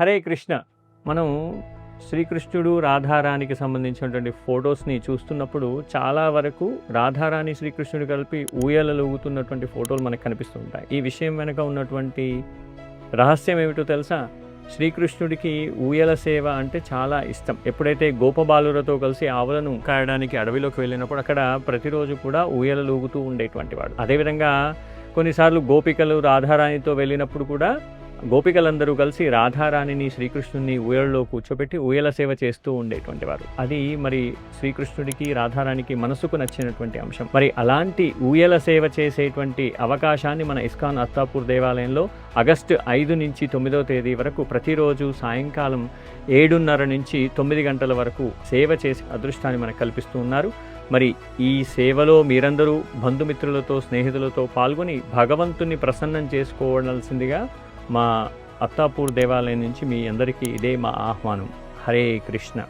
హరే కృష్ణ. మనం శ్రీకృష్ణుడు రాధారాణికి సంబంధించినటువంటి ఫొటోస్ని చూస్తున్నప్పుడు చాలా వరకు రాధారాణి శ్రీకృష్ణుడు కలిపి ఊయలలు ఊగుతున్నటువంటి ఫోటోలు మనకు కనిపిస్తుంటాయి. ఈ విషయం వెనుక ఉన్నటువంటి రహస్యం ఏమిటో తెలుసా? శ్రీకృష్ణుడికి ఊయల సేవ అంటే చాలా ఇష్టం. ఎప్పుడైతే గోపబాలులతో కలిసి ఆవులను కాయడానికి అడవిలోకి వెళ్ళినప్పుడు అక్కడ ప్రతిరోజు కూడా ఊయలలు ఊగుతూ ఉండేటువంటి వాడు. అదేవిధంగా కొన్నిసార్లు గోపికలు రాధారాణితో వెళ్ళినప్పుడు కూడా గోపికలందరూ కలిసి రాధారాణిని శ్రీకృష్ణుని ఊయలలో కూర్చోబెట్టి ఊయల సేవ చేస్తూ ఉండేటువంటి వారు. అది మరి శ్రీకృష్ణుడికి రాధారాణికి మనసుకు నచ్చినటువంటి అంశం. మరి అలాంటి ఊయల సేవ చేసేటువంటి అవకాశాన్ని మన ఇస్కాన్ అత్తాపూర్ దేవాలయంలో ఆగస్టు ఐదు నుంచి తొమ్మిదవ తేదీ వరకు ప్రతిరోజు సాయంకాలం ఏడున్నర నుంచి తొమ్మిది గంటల వరకు సేవ చేసే అదృష్టాన్ని మనకు కల్పిస్తూ ఉన్నారు. మరి ఈ సేవలో మీరందరూ బంధుమిత్రులతో స్నేహితులతో పాల్గొని భగవంతుని ప్రసన్నం చేసుకోవాల్సిందిగా మా అత్తాపూర్ దేవాలయం నుంచి మీ అందరికీ ఇదే మా ఆహ్వానం. హరే కృష్ణ.